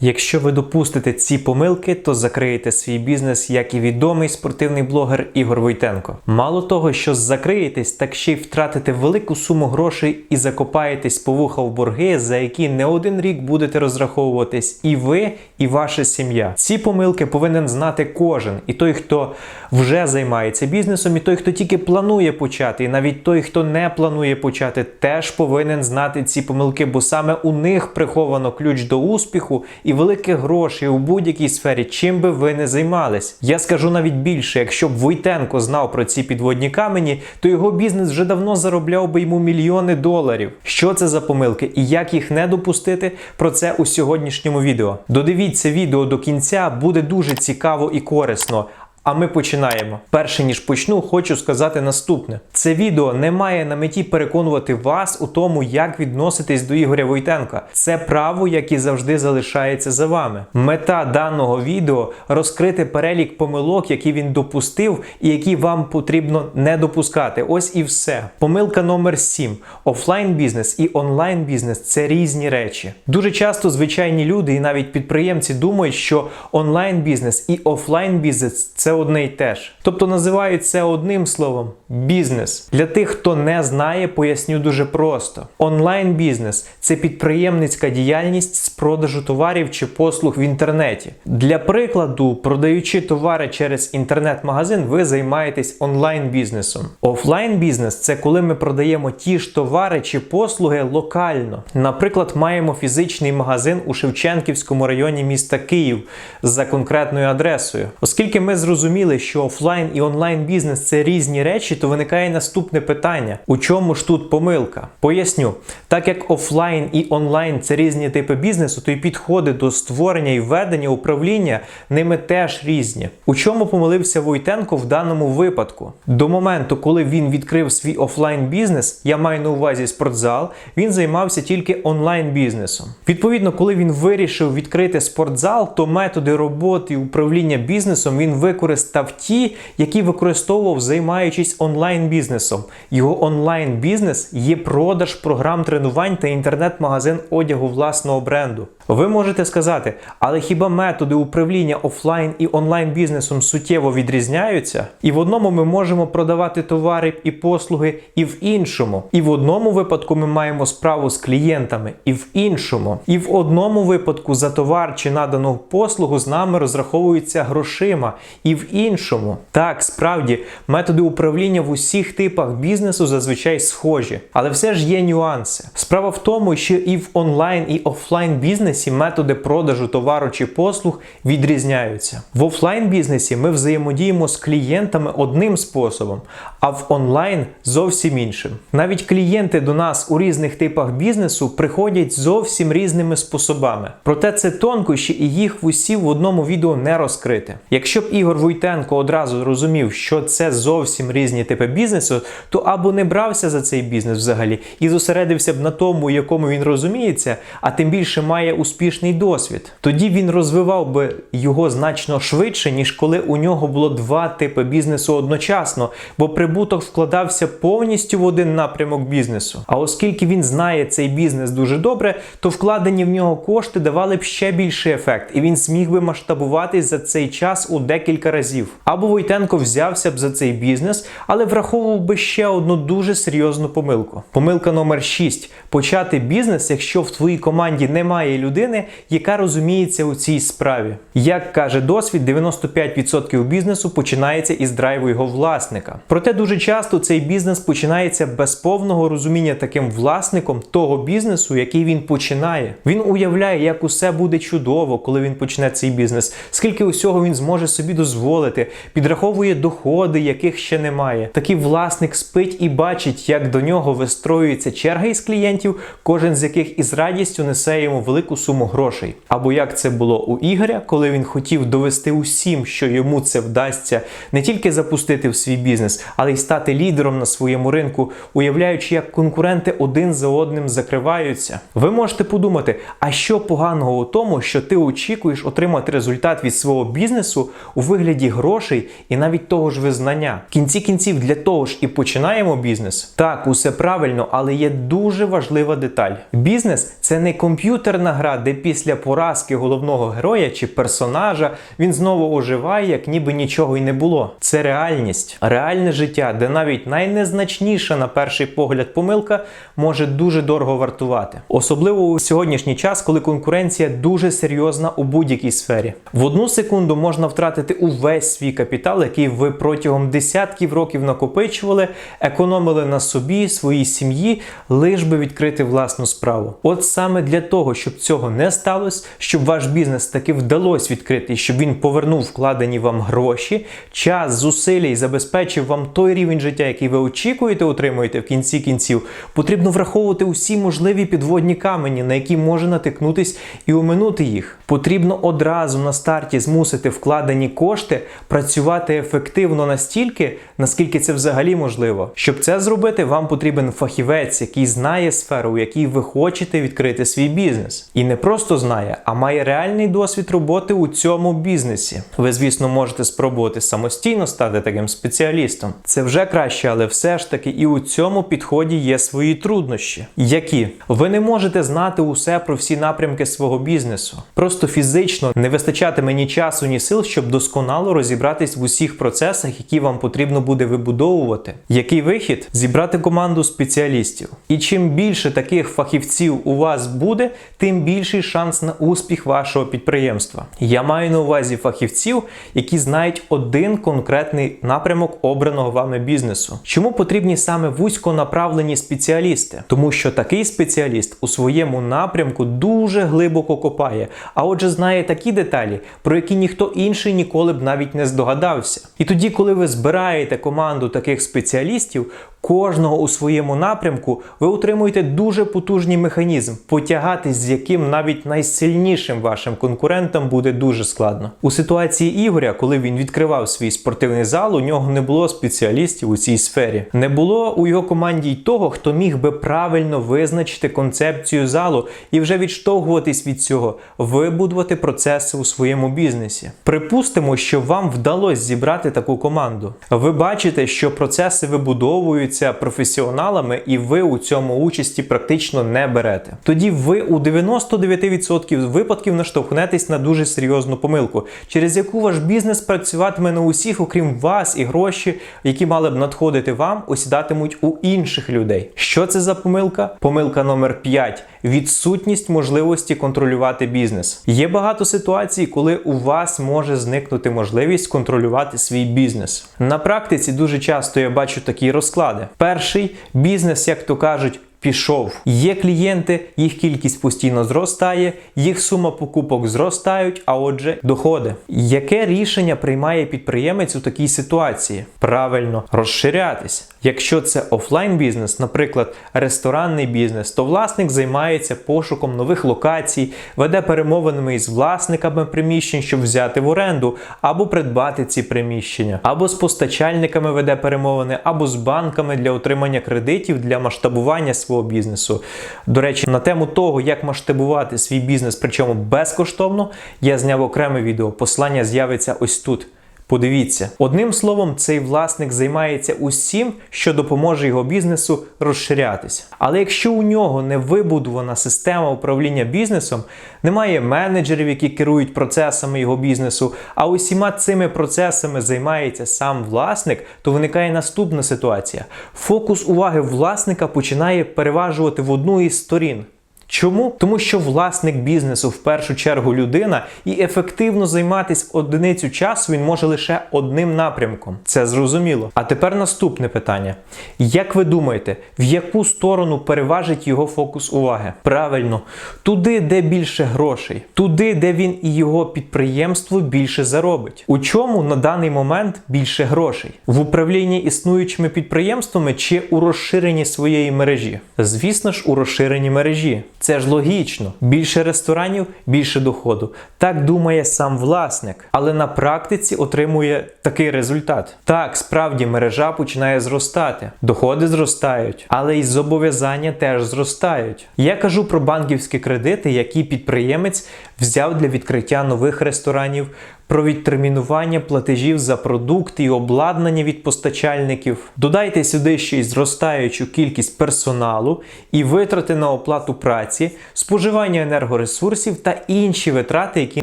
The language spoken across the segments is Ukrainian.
Якщо ви допустите ці помилки, то закриєте свій бізнес, як і відомий спортивний блогер Ігор Войтенко. Мало того, що закриєтесь, так ще й втратите велику суму грошей і закопаєтесь по вуха в борги, за які не один рік будете розраховуватись і ви, і ваша сім'я. Ці помилки повинен знати кожен, і той, хто вже займається бізнесом, і той, хто тільки планує почати, і навіть той, хто не планує почати, теж повинен знати ці помилки, бо саме у них приховано ключ до успіху і великих грошей у будь-якій сфері, чим би ви не займались. Я скажу навіть більше, якщо б Войтенко знав про ці підводні камені, то його бізнес вже давно заробляв би йому мільйони доларів. Що це за помилки і як їх не допустити? Про це у сьогоднішньому відео. Додивіться відео до кінця, буде дуже цікаво і корисно. А ми починаємо. Перше ніж почну, хочу сказати наступне: це відео не має на меті переконувати вас у тому, як відноситись до Ігоря Войтенка. Це право, як і завжди залишається за вами. Мета даного відео розкрити перелік помилок, які він допустив, і які вам потрібно не допускати. Ось і все. Помилка номер 7. Офлайн бізнес і онлайн бізнес це різні речі. Дуже часто звичайні люди і навіть підприємці думають, що онлайн бізнес і офлайн бізнес це одне й те ж. Тобто називають це одним словом бізнес. Для тих, хто не знає, поясню дуже просто: онлайн бізнес це підприємницька діяльність з продажу товарів чи послуг в інтернеті. Для прикладу, продаючи товари через інтернет-магазин, ви займаєтесь онлайн бізнесом. Офлайн бізнес це коли ми продаємо ті ж товари чи послуги локально. Наприклад, маємо фізичний магазин у Шевченківському районі міста Київ за конкретною адресою. Оскільки ми зрозуміли, що офлайн і онлайн бізнес це різні речі, то виникає наступне питання: у чому ж тут помилка? Поясню, так як офлайн і онлайн це різні типи бізнесу, то й підходи до створення і ведення управління ними теж різні. У чому помилився Войтенко в даному випадку? До моменту, коли він відкрив свій офлайн бізнес, я маю на увазі спортзал, він займався тільки онлайн бізнесом. Відповідно, коли він вирішив відкрити спортзал, то методи роботи і управління бізнесом він використав ті, які використовував, займаючись онлайн бізнесом. Його онлайн бізнес є продаж програм тренувань та інтернет-магазин одягу власного бренду. Ви можете сказати, але хіба методи управління офлайн і онлайн бізнесом суттєво відрізняються? І в одному ми можемо продавати товари і послуги, і в іншому. І в одному випадку ми маємо справу з клієнтами, і в іншому. І в одному випадку за товар чи надану послугу з нами розраховуються грошима, і в іншому. Так, справді, методи управління в усіх типах бізнесу зазвичай схожі, але все ж є нюанси. Справа в тому, що і в онлайн, і офлайн бізнесі методи продажу товару чи послуг відрізняються. В офлайн бізнесі ми взаємодіємо з клієнтами одним способом, а в онлайн зовсім іншим. Навіть клієнти до нас у різних типах бізнесу приходять зовсім різними способами. Проте це тонкощі і їх в усі в одному відео не розкрити. Якщо б Ігор Войтенко одразу зрозумів, що це зовсім різні типи бізнесу, то або не брався за цей бізнес взагалі і зосередився б на тому, якому він розуміється, а тим більше має успішний досвід. Тоді він розвивав би його значно швидше, ніж коли у нього було два типи бізнесу одночасно, бо прибуток вкладався повністю в один напрямок бізнесу. А оскільки він знає цей бізнес дуже добре, то вкладені в нього кошти давали б ще більший ефект, і він зміг би масштабуватись за цей час у декілька разів. Або Войтенко взявся б за цей бізнес, але враховував би ще одну дуже серйозну помилку. Помилка номер 6. Почати бізнес, якщо в твоїй команді немає людини, яка розуміється у цій справі. Як каже досвід, 95% бізнесу починається із драйву його власника. Проте дуже часто цей бізнес починається без повного розуміння таким власником того бізнесу, який він починає. Він уявляє, як усе буде чудово, коли він почне цей бізнес, скільки усього він зможе собі дозволити, підраховує доходи, яких ще немає. Такий власник спить і бачить, як до нього вистроюється черга із клієнтів, кожен з яких із радістю несе йому велику суму грошей. Або як це було у Ігоря, коли він хотів довести усім, що йому це вдасться не тільки запустити в свій бізнес, але але й стати лідером на своєму ринку, уявляючи, як конкуренти один за одним закриваються. Ви можете подумати, а що поганого у тому, що ти очікуєш отримати результат від свого бізнесу у вигляді грошей і навіть того ж визнання. В кінці кінців для того ж і починаємо бізнес. Так, усе правильно, але є дуже важлива деталь. Бізнес це не комп'ютерна гра, де після поразки головного героя чи персонажа він знову оживає, як ніби нічого й не було. Це реальність, реальне життя, де навіть найнезначніша на перший погляд помилка може дуже дорого вартувати. Особливо у сьогоднішній час, коли конкуренція дуже серйозна у будь-якій сфері. В одну секунду можна втратити увесь свій капітал, який ви протягом десятків років накопичували, економили на собі, своїй сім'ї, лиш би відкрити власну справу. От саме для того, щоб цього не сталося, щоб ваш бізнес таки вдалося відкрити, щоб він повернув вкладені вам гроші, час, зусилля і забезпечив вам той рівень життя, який ви очікуєте, отримуєте в кінці кінців, потрібно враховувати усі можливі підводні камені, на які може натикнутись і оминути їх. Потрібно одразу на старті змусити вкладені кошти працювати ефективно настільки, наскільки це взагалі можливо. Щоб це зробити, вам потрібен фахівець, який знає сферу, у якій ви хочете відкрити свій бізнес. І не просто знає, а має реальний досвід роботи у цьому бізнесі. Ви, звісно, можете спробувати самостійно стати таким спеціалістом. Це вже краще, але все ж таки і у цьому підході є свої труднощі. Які ви не можете знати усе про всі напрямки свого бізнесу. Просто фізично не вистачатиме ні часу, ні сил, щоб досконало розібратись в усіх процесах, які вам потрібно буде вибудовувати. Який вихід? Зібрати команду спеціалістів. І чим більше таких фахівців у вас буде, тим більший шанс на успіх вашого підприємства. Я маю на увазі фахівців, які знають один конкретний напрямок обраного вами бізнесу. Чому потрібні саме вузьконаправлені спеціалісти? Тому що такий спеціаліст у своєму напрямку дуже глибоко копає, а отже, знає такі деталі, про які ніхто інший ніколи б навіть не здогадався. І тоді, коли ви збираєте команду таких спеціалістів, кожного у своєму напрямку, ви утримуєте дуже потужний механізм, потягатись з яким навіть найсильнішим вашим конкурентам буде дуже складно. У ситуації Ігоря, коли він відкривав свій спортивний зал, у нього не було спеціалістів у цій сфері. Не було у його команді й того, хто міг би правильно визначити концепцію залу і вже відштовхуватись від цього, вибудувати процеси у своєму бізнесі. Припустимо, що вам вдалося зібрати таку команду. Ви бачите, що процеси вибудовуються професіоналами, і ви у цьому участі практично не берете. Тоді ви у 99% випадків наштовхнетесь на дуже серйозну помилку, через яку ваш бізнес працюватиме на усіх, окрім вас, і гроші, які мали б надходити вам, осідатимуть у інших людей. Що це за помилка? Помилка номер 5. Відсутність можливості контролювати бізнес. Є багато ситуацій, коли у вас може зникнути можливість контролювати свій бізнес. На практиці дуже часто я бачу такі розклади. Перший бізнес, як то кажуть, пішов. Є клієнти, їх кількість постійно зростає, їх сума покупок зростають, а отже, доходи. Яке рішення приймає підприємець у такій ситуації? Правильно, розширятись. Якщо це офлайн бізнес, наприклад, ресторанний бізнес, то власник займається пошуком нових локацій, веде перемовинами із власниками приміщень, щоб взяти в оренду, або придбати ці приміщення, або з постачальниками веде перемовини, або з банками для отримання кредитів для масштабування свого бізнесу. До речі, на тему того, як масштабувати свій бізнес, причому безкоштовно, я зняв окреме відео. Послання з'явиться ось тут. Подивіться, одним словом, цей власник займається усім, що допоможе його бізнесу розширятись. Але якщо у нього не вибудована система управління бізнесом, немає менеджерів, які керують процесами його бізнесу, а усіма цими процесами займається сам власник, то виникає наступна ситуація: фокус уваги власника починає переважувати в одну із сторін. Чому? Тому що власник бізнесу в першу чергу людина, і ефективно займатися одиницю часу він може лише одним напрямком. Це зрозуміло. А тепер наступне питання: як ви думаєте, в яку сторону переважить його фокус уваги? Правильно, туди, де більше грошей, туди, де він і його підприємство більше заробить. У чому на даний момент більше грошей? В управлінні існуючими підприємствами чи у розширенні своєї мережі? Звісно ж, у розширенні мережі. Це ж логічно. Більше ресторанів, більше доходу. Так думає сам власник, але на практиці отримує такий результат. Так, справді мережа починає зростати, доходи зростають, але й зобов'язання теж зростають. Я кажу про банківські кредити, які підприємець взяв для відкриття нових ресторанів, про відтермінування платежів за продукти і обладнання від постачальників. Додайте сюди ще й зростаючу кількість персоналу і витрати на оплату праці, споживання енергоресурсів та інші витрати, які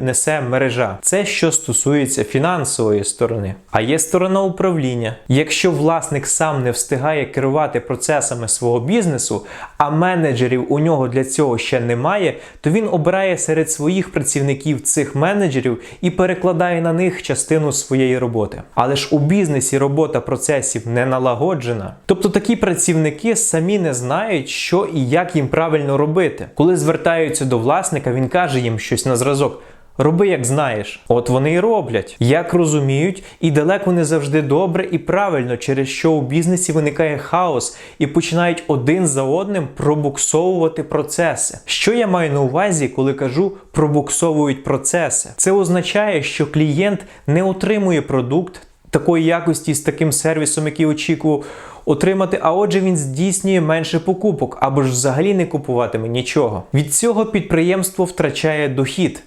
несе мережа. Це що стосується фінансової сторони. А є сторона управління. Якщо власник сам не встигає керувати процесами свого бізнесу, а менеджерів у нього для цього ще немає, то він обирає серед своїх працівників цих менеджерів і перекладає на них частину своєї роботи. Але ж у бізнесі робота процесів не налагоджена. Тобто такі працівники самі не знають, що і як їм правильно робити. Коли звертаються до власника, він каже їм щось на зразок. Роби, як знаєш, от вони і роблять, як розуміють, і далеко не завжди добре і правильно, через що у бізнесі виникає хаос і починають один за одним пробуксовувати процеси. Що я маю на увазі, коли кажу пробуксовують процеси? Це означає, що клієнт не отримує продукт такої якості з таким сервісом, який очікував. Отримати, а отже, він здійснює менше покупок або ж взагалі не купуватиме нічого. Від цього підприємство втрачає дохід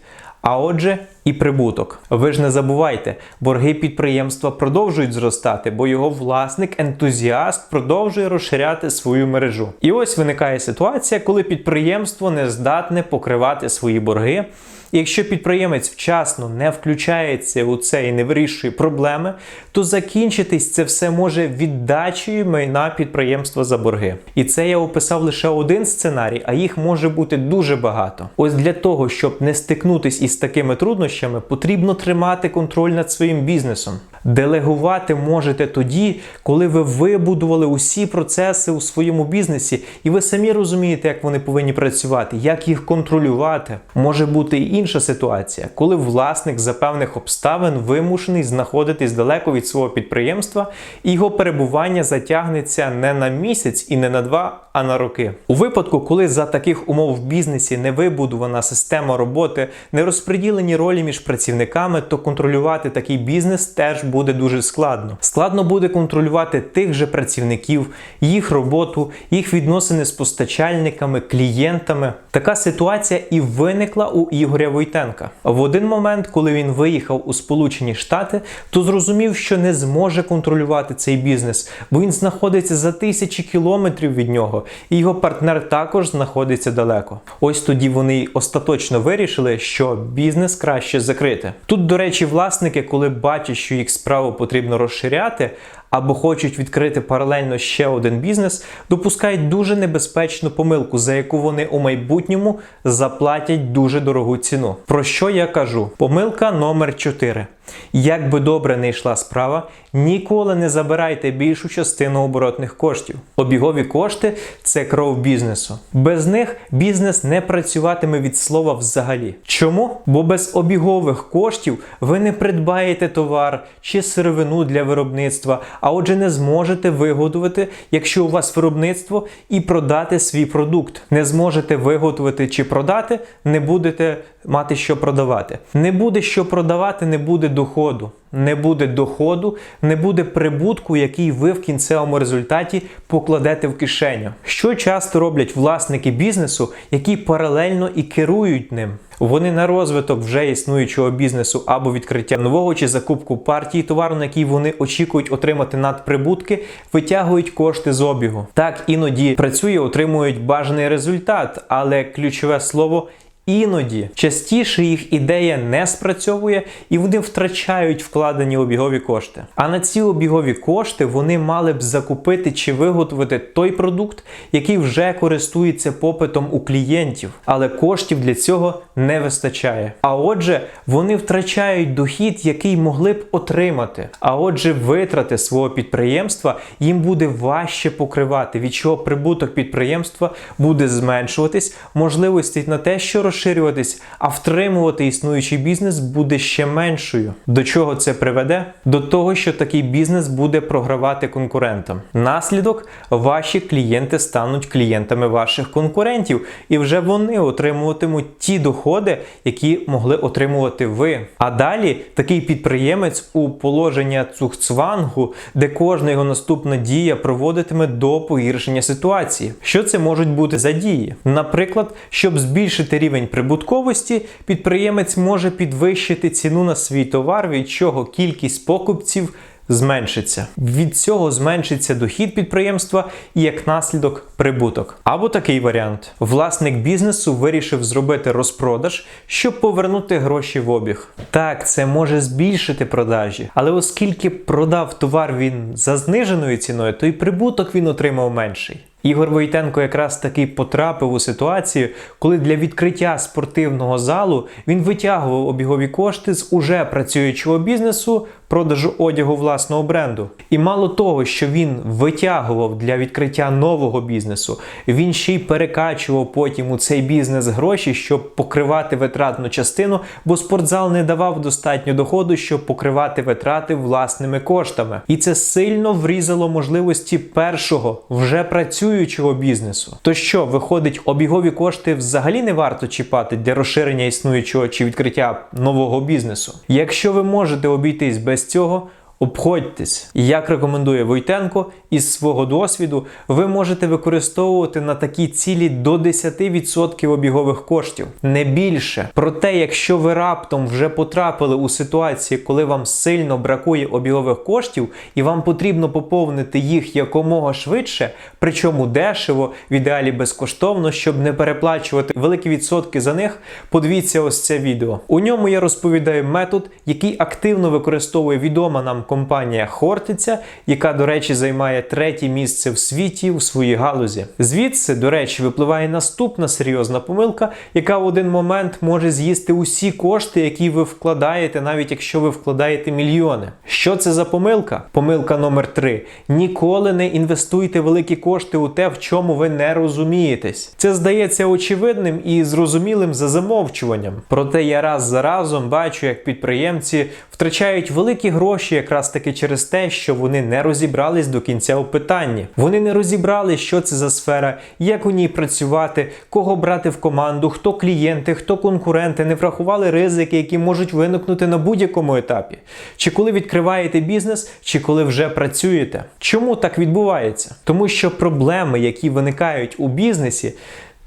а отже, і прибуток. Ви ж не забувайте, борги підприємства продовжують зростати, бо його власник, ентузіаст, продовжує розширяти свою мережу. І ось виникає ситуація, коли підприємство не здатне покривати свої борги. Якщо підприємець вчасно не включається у це і не вирішує проблеми, то закінчитись це все може віддачею майна підприємства за борги. І це я описав лише один сценарій, а їх може бути дуже багато. Ось для того, щоб не стикнутись із такими труднощами, потрібно тримати контроль над своїм бізнесом. Делегувати можете тоді, коли ви вибудували усі процеси у своєму бізнесі, і ви самі розумієте, як вони повинні працювати, як їх контролювати. Може бути і інша ситуація, коли власник за певних обставин вимушений знаходитись далеко від свого підприємства, і його перебування затягнеться не на місяць і не на два, а на роки. У випадку, коли за таких умов в бізнесі не вибудована система роботи, не розподілені ролі між працівниками, то контролювати такий бізнес теж буде дуже складно. Складно буде контролювати тих же працівників, їх роботу, їх відносини з постачальниками, клієнтами. Така ситуація і виникла у Ігоря Войтенка. В один момент, коли він виїхав у Сполучені Штати, то зрозумів, що не зможе контролювати цей бізнес, бо він знаходиться за тисячі кілометрів від нього, і його партнер також знаходиться далеко. Ось тоді вони остаточно вирішили, що бізнес краще закрити. Тут, до речі, власники, коли бачать, що їх справу потрібно розширяти, або хочуть відкрити паралельно ще один бізнес, допускають дуже небезпечну помилку, за яку вони у майбутньому заплатять дуже дорогу ціну. Про що я кажу? Помилка номер 4. Як би добре не йшла справа, ніколи не забирайте більшу частину оборотних коштів. Обігові кошти це кров бізнесу. Без них бізнес не працюватиме від слова взагалі. Чому? Бо без обігових коштів ви не придбаєте товар чи сировину для виробництва, а отже, не зможете виготовити, якщо у вас виробництво, і продати свій продукт. Не зможете виготовити чи продати, не будете мати що продавати. Не буде що продавати, не буде доходу. Не буде доходу, не буде прибутку, який ви в кінцевому результаті покладете в кишеню. Що часто роблять власники бізнесу, які паралельно і керують ним. Вони на розвиток вже існуючого бізнесу або відкриття нового чи закупку партії товару, на який вони очікують отримати надприбутки, витягують кошти з обігу. Так іноді працює, отримують бажаний результат, але ключове слово. Іноді частіше їх ідея не спрацьовує і вони втрачають вкладені обігові кошти. А на ці обігові кошти вони мали б закупити чи виготовити той продукт, який вже користується попитом у клієнтів, але коштів для цього не вистачає. А отже, вони втрачають дохід, який могли б отримати. А отже, витрати свого підприємства їм буде важче покривати, від чого прибуток підприємства буде зменшуватись, можливості на те, що розширюватись, а втримувати існуючий бізнес буде ще меншою. До чого це приведе? До того, що такий бізнес буде програвати конкурентам. Наслідок ваші клієнти стануть клієнтами ваших конкурентів, і вже вони отримуватимуть ті доходи, які могли отримувати ви. А далі такий підприємець у положення цухцвангу, де кожна його наступна дія проводитиме до погіршення ситуації. Що це можуть бути за дії? Наприклад, щоб збільшити рівень прибутковості, підприємець може підвищити ціну на свій товар, від чого кількість покупців зменшиться. Від цього зменшиться дохід підприємства і як наслідок прибуток. Або такий варіант: власник бізнесу вирішив зробити розпродаж, щоб повернути гроші в обіг. Так, це може збільшити продажі, але оскільки продав товар він за зниженою ціною, то і прибуток він отримав менший. Ігор Войтенко якраз таки потрапив у ситуацію, коли для відкриття спортивного залу він витягував обігові кошти з уже працюючого бізнесу продажу одягу власного бренду. І мало того, що він витягував для відкриття нового бізнесу, він ще й перекачував потім у цей бізнес гроші, щоб покривати витратну частину, бо спортзал не давав достатньо доходу, щоб покривати витрати власними коштами. І це сильно врізало можливості першого вже працюючого бізнесу. То що, виходить, обігові кошти взагалі не варто чіпати для розширення існуючого чи відкриття нового бізнесу. Якщо ви можете обійтись без цього. Обходьтесь, як рекомендує Войтенко, із свого досвіду ви можете використовувати на такі цілі до 10% обігових коштів, не більше. Проте, якщо ви раптом вже потрапили у ситуацію, коли вам сильно бракує обігових коштів, і вам потрібно поповнити їх якомога швидше, причому дешево, в ідеалі безкоштовно, щоб не переплачувати великі відсотки за них, подивіться ось це відео. У ньому я розповідаю метод, який активно використовує відома нам компанія Хортиця, яка, до речі, займає третє місце в світі у своїй галузі. Звідси, до речі, випливає наступна серйозна помилка, яка в один момент може з'їсти усі кошти, які ви вкладаєте, навіть якщо ви вкладаєте мільйони. Що це за помилка? Помилка номер 3. Ніколи не інвестуйте великі кошти у те, в чому ви не розумієтесь. Це здається очевидним і зрозумілим за замовчуванням. Проте я раз за разом бачу, як підприємці втрачають великі гроші якраз таки через те, що вони не розібрались до кінця у питанні. Вони не розібрали, що це за сфера, як у ній працювати, кого брати в команду, хто клієнти, хто конкуренти, не врахували ризики, які можуть виникнути на будь-якому етапі. Чи коли відкриваєте бізнес, чи коли вже працюєте. Чому так відбувається? Тому що проблеми, які виникають у бізнесі,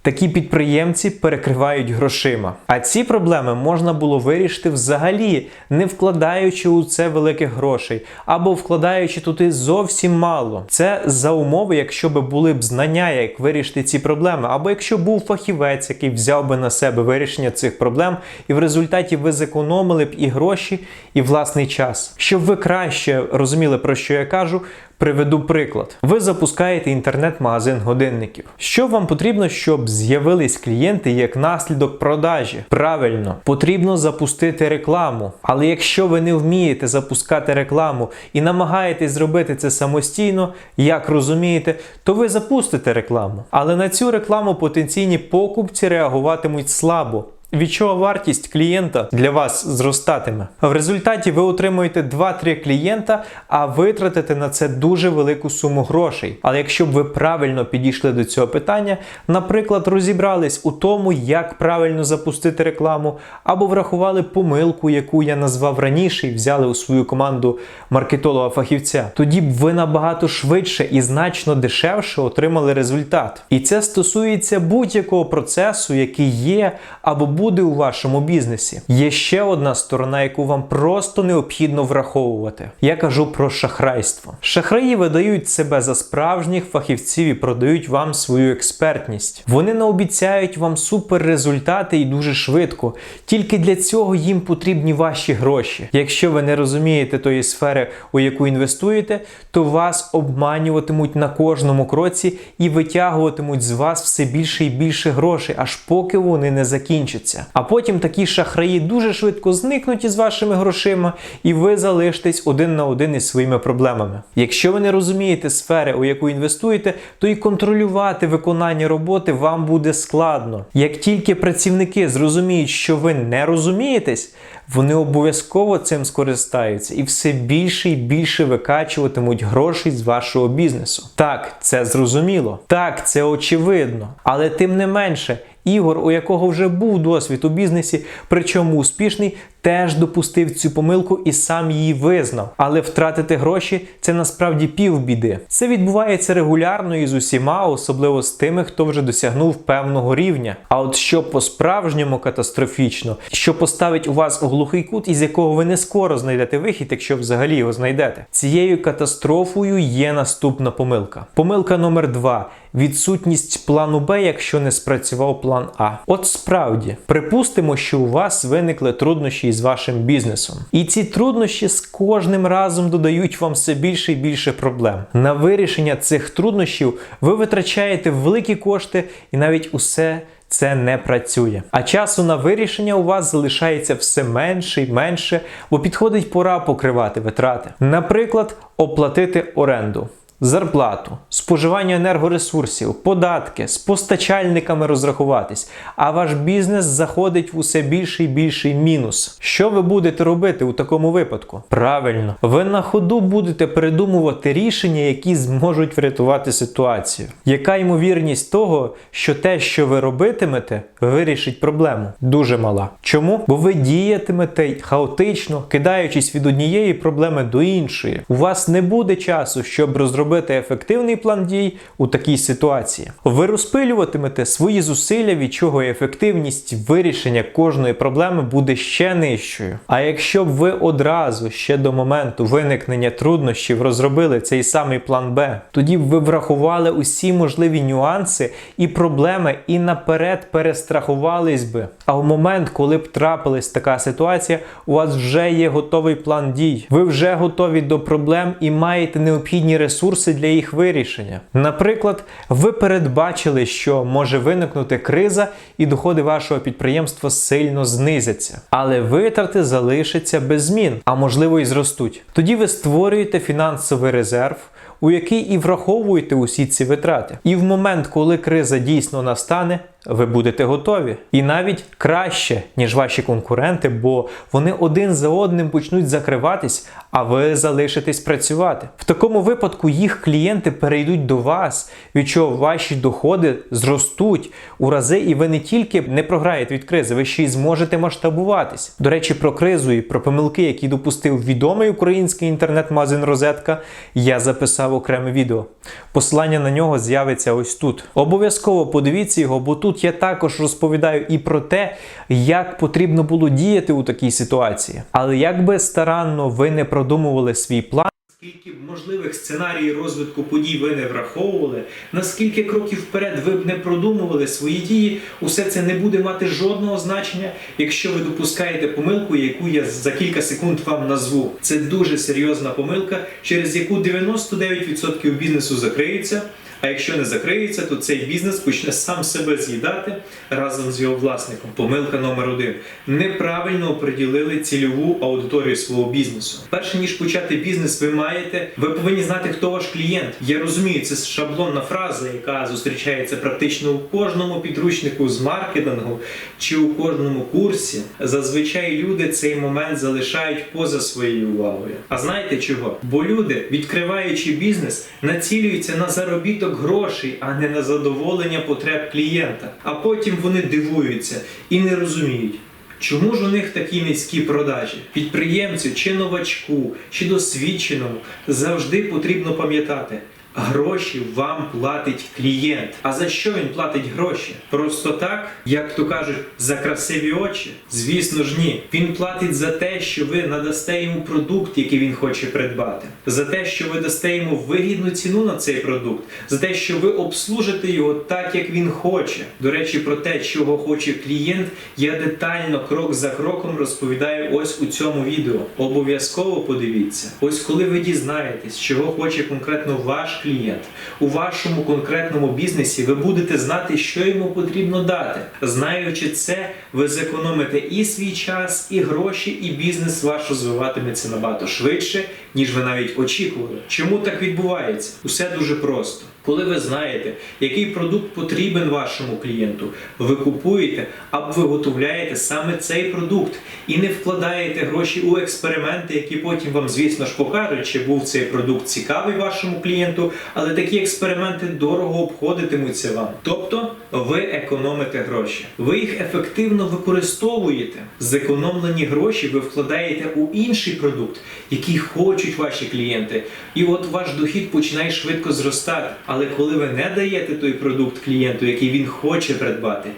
Такі підприємці перекривають грошима. А ці проблеми можна було вирішити взагалі, не вкладаючи у це великих грошей, або вкладаючи туди зовсім мало. Це за умови, якщо б були б знання, як вирішити ці проблеми, або якщо був фахівець, який взяв би на себе вирішення цих проблем, і в результаті ви зекономили б і гроші, і власний час. Щоб ви краще розуміли, про що я кажу. Приведу приклад. Ви запускаєте інтернет-магазин годинників. Що вам потрібно, щоб з'явились клієнти як наслідок продажі? Правильно, потрібно запустити рекламу. Але якщо ви не вмієте запускати рекламу і намагаєтесь зробити це самостійно, як розумієте, то ви запустите рекламу. Але на цю рекламу потенційні покупці реагуватимуть слабо від чого вартість клієнта для вас зростатиме. В результаті ви отримуєте 2-3 клієнта, а витратите на це дуже велику суму грошей. Але якщо б ви правильно підійшли до цього питання, наприклад, розібрались у тому, як правильно запустити рекламу, або врахували помилку, яку я назвав раніше, і взяли у свою команду маркетолога-фахівця, тоді б ви набагато швидше і значно дешевше отримали результат. І це стосується будь-якого процесу, який є або буде у вашому бізнесі. Є ще одна сторона, яку вам просто необхідно враховувати. Я кажу про шахрайство. Шахраї видають себе за справжніх фахівців і продають вам свою експертність. Вони не обіцяють вам суперрезультати і дуже швидко. Тільки для цього їм потрібні ваші гроші. Якщо ви не розумієте тої сфери, у яку інвестуєте, то вас обманюватимуть на кожному кроці і витягуватимуть з вас все більше і більше грошей, аж поки вони не закінчаться. Закінчиться. А потім такі шахраї дуже швидко зникнуть із вашими грошима, і ви залишитесь один на один із своїми проблемами. Якщо ви не розумієте сфери, у яку інвестуєте, то і контролювати виконання роботи вам буде складно. Як тільки працівники зрозуміють, що ви не розумієтесь, вони обов'язково цим скористаються і все більше і більше викачуватимуть грошей з вашого бізнесу. Так, це зрозуміло. Так, це очевидно. Але тим не менше, Ігор, у якого вже був досвід у бізнесі, причому успішний, теж допустив цю помилку і сам її визнав. Але втратити гроші це насправді півбіди. Це відбувається регулярно і з усіма, особливо з тими, хто вже досягнув певного рівня. А от що по-справжньому катастрофічно, що поставить у вас у глухий кут, із якого ви не скоро знайдете вихід, якщо взагалі його знайдете. Цією катастрофою є наступна помилка. Помилка номер два. Відсутність плану Б, якщо не спрацював план А. От справді, припустимо, що у вас виникли труднощі із вашим бізнесом. І ці труднощі з кожним разом додають вам все більше і більше проблем. На вирішення цих труднощів ви витрачаєте великі кошти і навіть усе. Це не працює. А часу на вирішення у вас залишається все менше і менше, бо підходить пора покривати витрати. Наприклад, оплатити оренду зарплату, споживання енергоресурсів, податки, з постачальниками розрахуватись, а ваш бізнес заходить в усе більший і більший мінус. Що ви будете робити у такому випадку? Правильно, ви на ходу будете придумувати рішення, які зможуть врятувати ситуацію. Яка ймовірність того, що те, що ви робитимете, вирішить проблему? Дуже мала. Чому? Бо ви діятимете хаотично, кидаючись від однієї проблеми до іншої. У вас не буде часу, щоб розробити робити ефективний план дій у такій ситуації. Ви розпилюватимете свої зусилля, від чого ефективність вирішення кожної проблеми буде ще нижчою. А якщо б ви одразу ще до моменту виникнення труднощів розробили цей самий план Б, тоді б ви врахували усі можливі нюанси і проблеми і наперед перестрахувались би. А в момент, коли б трапилась така ситуація, у вас вже є готовий план дій. Ви вже готові до проблем і маєте необхідні ресурси ресурси для їх вирішення. Наприклад, ви передбачили, що може виникнути криза і доходи вашого підприємства сильно знизяться, але витрати залишаться без змін, а можливо і зростуть. Тоді ви створюєте фінансовий резерв. У який і враховуєте усі ці витрати. І в момент, коли криза дійсно настане, ви будете готові. І навіть краще, ніж ваші конкуренти, бо вони один за одним почнуть закриватись, а ви залишитесь працювати. В такому випадку їх клієнти перейдуть до вас, від чого ваші доходи зростуть у рази, і ви не тільки не програєте від кризи, ви ще й зможете масштабуватись. До речі, про кризу і про помилки, які допустив відомий український інтернет-магазин Розетка, я записав окреме відео. Посилання на нього з'явиться ось тут. Обов'язково подивіться його, бо тут я також розповідаю і про те, як потрібно було діяти у такій ситуації. Але як би старанно ви не продумували свій план. Скільки можливих сценаріїв розвитку подій ви не враховували, наскільки кроків вперед ви б не продумували свої дії, усе це не буде мати жодного значення, якщо ви допускаєте помилку, яку я за кілька секунд вам назву. Це дуже серйозна помилка, через яку 99% бізнесу закриється. А якщо не закриється, то цей бізнес почне сам себе з'їдати разом з його власником. Помилка номер один: неправильно оприділили цільову аудиторію свого бізнесу. Перше ніж почати бізнес, ви маєте, ви повинні знати, хто ваш клієнт. Я розумію, це шаблонна фраза, яка зустрічається практично у кожному підручнику з маркетингу чи у кожному курсі. Зазвичай люди цей момент залишають поза своєю увагою. А знаєте чого? Бо люди, відкриваючи бізнес, націлюються на заробіток грошей, а не на задоволення потреб клієнта. А потім вони дивуються і не розуміють. Чому ж у них такі низькі продажі? Підприємцю чи новачку, чи досвідченому завжди потрібно пам'ятати. Гроші вам платить клієнт. А за що він платить гроші? Просто так, як то кажуть, за красиві очі? Звісно ж, ні. Він платить за те, що ви надасте йому продукт, який він хоче придбати, за те, що ви дасте йому вигідну ціну на цей продукт, за те, що ви обслужите його так, як він хоче. До речі, про те, чого хоче клієнт, я детально крок за кроком розповідаю ось у цьому відео. Обов'язково подивіться. Ось коли ви дізнаєтесь, чого хоче конкретно ваш клієнт. У вашому конкретному бізнесі ви будете знати, що йому потрібно дати. Знаючи це, ви зекономите і свій час, і гроші, і бізнес ваш розвиватиметься набагато швидше, ніж ви навіть очікували. Чому так відбувається? Усе дуже просто. Коли ви знаєте, який продукт потрібен вашому клієнту, ви купуєте або виготовляєте саме цей продукт і не вкладаєте гроші у експерименти, які потім вам, звісно ж, покажуть, чи був цей продукт цікавий вашому клієнту, але такі експерименти дорого обходитимуться вам. Тобто ви економите гроші, ви їх ефективно використовуєте. Зекономлені гроші ви вкладаєте у інший продукт, який хочуть ваші клієнти. І от ваш дохід починає швидко зростати. Але коли ви не даєте той продукт клієнту, який він хоче придбати,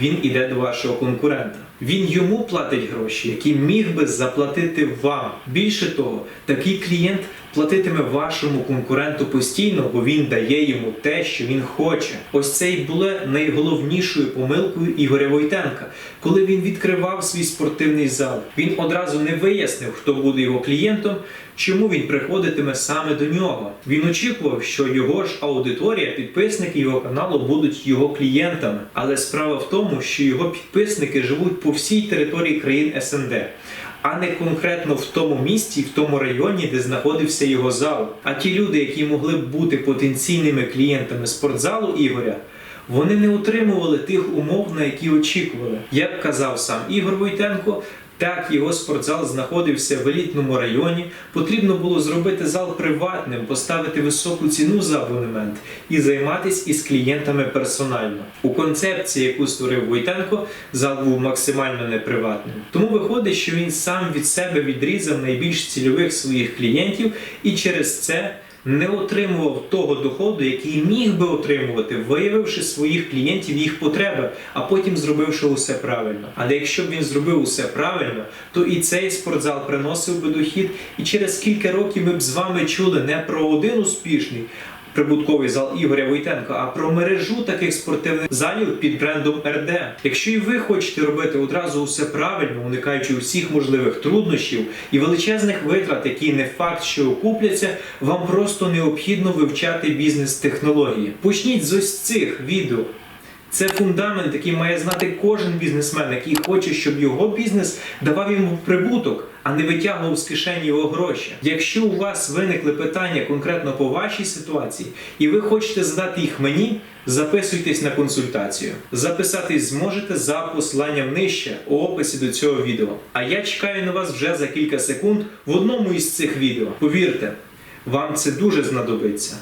він іде до вашого конкурента. Він йому платить гроші, які міг би заплатити вам. Більше того, такий клієнт платитиме вашому конкуренту постійно, бо він дає йому те, що він хоче. Ось це і було найголовнішою помилкою Ігоря Войтенка, коли він відкривав свій спортивний зал. Він одразу не вияснив, хто буде його клієнтом, чому він приходитиме саме до нього. Він очікував, що його ж аудиторія, підписники його каналу будуть його клієнтами. Але справа в тому, що його підписники живуть по всій території країн СНД. А не конкретно в тому місті, в тому районі, де знаходився його зал. А ті люди, які могли б бути потенційними клієнтами спортзалу Ігоря, вони не отримували тих умов, на які очікували. Як казав сам Ігор Войтенко, так його спортзал знаходився в елітному районі. Потрібно було зробити зал приватним, поставити високу ціну за абонемент і займатися із клієнтами персонально. У концепції, яку створив Войтенко, зал був максимально неприватним. Тому виходить, що він сам від себе відрізав найбільш цільових своїх клієнтів і через це не отримував того доходу, який міг би отримувати, виявивши своїх клієнтів їх потреби, а потім зробивши усе правильно. Але якщо б він зробив усе правильно, то і цей спортзал приносив би дохід, і через кілька років ми б з вами чули не про один успішний. Прибутковий зал Ігоря Войтенка, а про мережу таких спортивних залів під брендом РД. Якщо і ви хочете робити одразу усе правильно, уникаючи усіх можливих труднощів і величезних витрат, які не факт, що окупляться, вам просто необхідно вивчати бізнес-технології. Почніть з ось цих відео. Це фундамент, який має знати кожен бізнесмен, який хоче, щоб його бізнес давав йому прибуток, а не витягував з кишені його гроші. Якщо у вас виникли питання конкретно по вашій ситуації, і ви хочете задати їх мені, записуйтесь на консультацію. Записатись зможете за посиланням нижче у описі до цього відео. А я чекаю на вас вже за кілька секунд в одному із цих відео. Повірте, вам це дуже знадобиться.